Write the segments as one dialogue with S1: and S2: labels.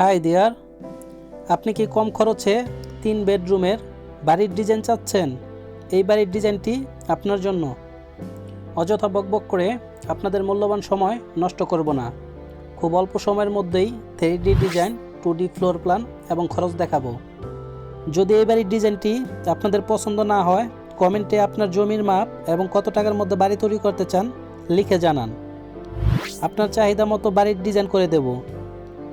S1: High দিয়ার আপনি কি কম খরচে তিন বেডরুমের বাড়ির ডিজাইন চাচ্ছেন? এই বাড়ির ডিজাইনটি আপনার জন্য। অযথা বকবক করে আপনাদের মূল্যবান সময় নষ্ট করব না। খুব অল্প সময়ের মধ্যেই three D design two D floor plan এবং খরচ দেখাবো। যদি এই বাড়ির ডিজাইনটি আপনাদের পছন্দ না হয়, কমেন্টে আপনার জমির মাপ এবং কত টাকার মধ্যে বাড়ি তৈরি করতে চান লিখে জানান। আপনার চাহিদা মতো বাড়ির ডিজাইন করে দেব।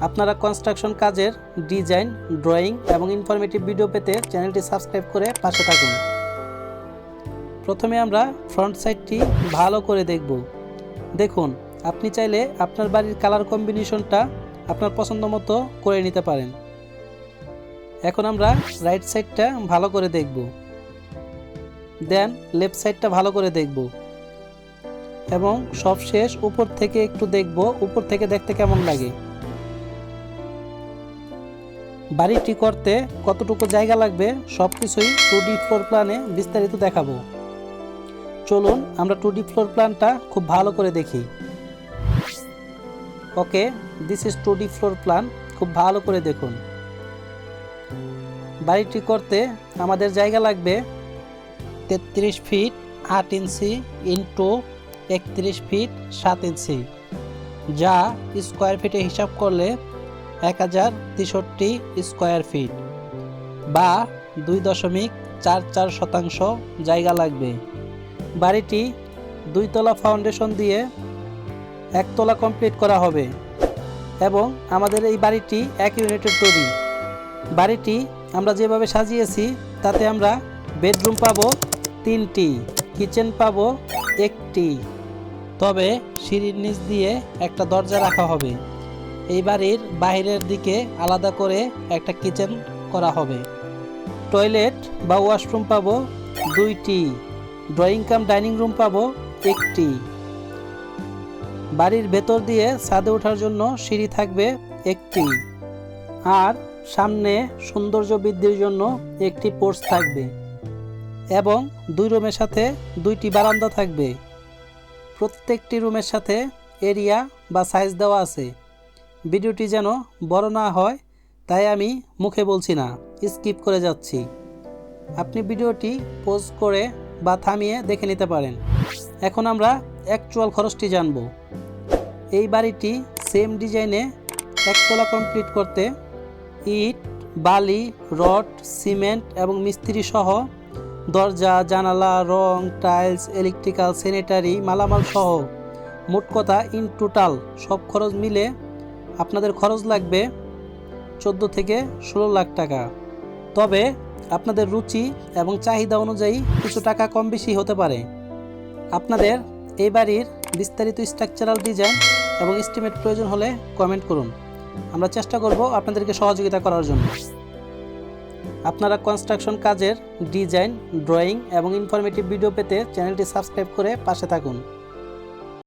S1: আপনারা কনস্ট্রাকশন কাজের ডিজাইন ড্রয়িং এবং ইনফরমেটিভ ভিডিও পেতে চ্যানেলটি সাবস্ক্রাইব করে পাশে থাকুন। প্রথমে আমরা ফ্রন্ট সাইডটি ভালো করে দেখব। দেখুন, আপনি চাইলে আপনার বাড়ির কালার কম্বিনেশনটা আপনার পছন্দ মতো করে নিতে পারেন। এখন আমরা রাইট সাইডটা ভালো করে দেখব। দেন লেফট সাইডটা ভালো করে দেখব। এবং সবশেষ উপর থেকে একটু দেখব, উপর থেকে দেখতে কেমন লাগে। বাড়িটি করতে কতটুকু জায়গা লাগবে সব কিছুই টু ডি ফ্লোর প্ল্যানে বিস্তারিত দেখাবো। চলুন আমরা টু ডি ফ্লোর প্ল্যানটা খুব ভালো করে দেখি। Okay this is two D floor plan খুব ভালো করে দেখুন। বাড়িটি করতে আমাদের জায়গা লাগবে তেত্রিশ ফিট আট ইঞ্চি ইন্টু একত্রিশ ফিট সাত ইঞ্চি, যা স্কোয়ার ফিটে হিসাব করলে এক হাজার তেষট্টি স্কোয়ার ফিট বা দুই দশমিক চার চার শতাংশ জায়গা লাগবে। বাড়িটি দুইতলা ফাউন্ডেশন দিয়ে একতলা কমপ্লিট করা হবে এবং আমাদের এই বাড়িটি এক ইউনিটের তৈরি। বাড়িটি আমরা যেভাবে সাজিয়েছি, তাতে আমরা বেডরুম পাবো তিনটি, কিচেন পাবো একটি। তবে সিঁড়ির নিচ দিয়ে একটা দরজা রাখা হবে। এই বাড়ির বাইরের দিকে আলাদা করে একটা কিচেন করা হবে। টয়লেট বা ওয়াশরুম পাবো দুইটি, ড্রয়িং কাম, ডাইনিং রুম পাবো একটি। বাড়ির ভেতর দিয়ে ছাদে ওঠার জন্য সিঁড়ি থাকবে একটি। আর সামনে সৌন্দর্য বৃদ্ধির জন্য একটি পোর্চ থাকবে এবং দুই রুমের সাথে দুইটি বারান্দা থাকবে। প্রত্যেকটি রুমের সাথে এরিয়া বা সাইজ দেওয়া আছে। ভিডিওটি যেন বড় না হয়, তাই আমি মুখে বলছি না, স্কিপ করে যাচ্ছি। আপনি ভিডিওটি পোজ করে বা থামিয়ে দেখে নিতে পারেন। এখন আমরা অ্যাকচুয়াল খরচটি জানব। এই বাড়িটি সেম ডিজাইনে একতলা কমপ্লিট করতে ইট, বালি, রড, সিমেন্ট এবং মিস্ত্রি সহ দরজা, জানালা, রং, টাইলস ইলেকট্রিক্যাল স্যানিটারি মালামাল সহ মোট কথা ইন টোটাল সব খরচ মিলে আপনাদের খরচ লাগবে চোদ্দ থেকে ষোলো লাখ টাকা। তবে আপনাদের রুচি এবং চাহিদা অনুযায়ী কিছু টাকা কম বেশি হতে পারে। আপনাদের এই বাড়ির বিস্তারিত স্ট্রাকচারাল ডিজাইন এবং এস্টিমেট প্রয়োজন হলে কমেন্ট করুন। আমরা চেষ্টা করব আপনাদেরকে সহযোগিতা করার জন্য। আপনারা কনস্ট্রাকশন কাজের ডিজাইন ড্রয়িং এবং ইনফরমেটিভ ভিডিও পেতে চ্যানেলটি সাবস্ক্রাইব করে পাশে থাকুন।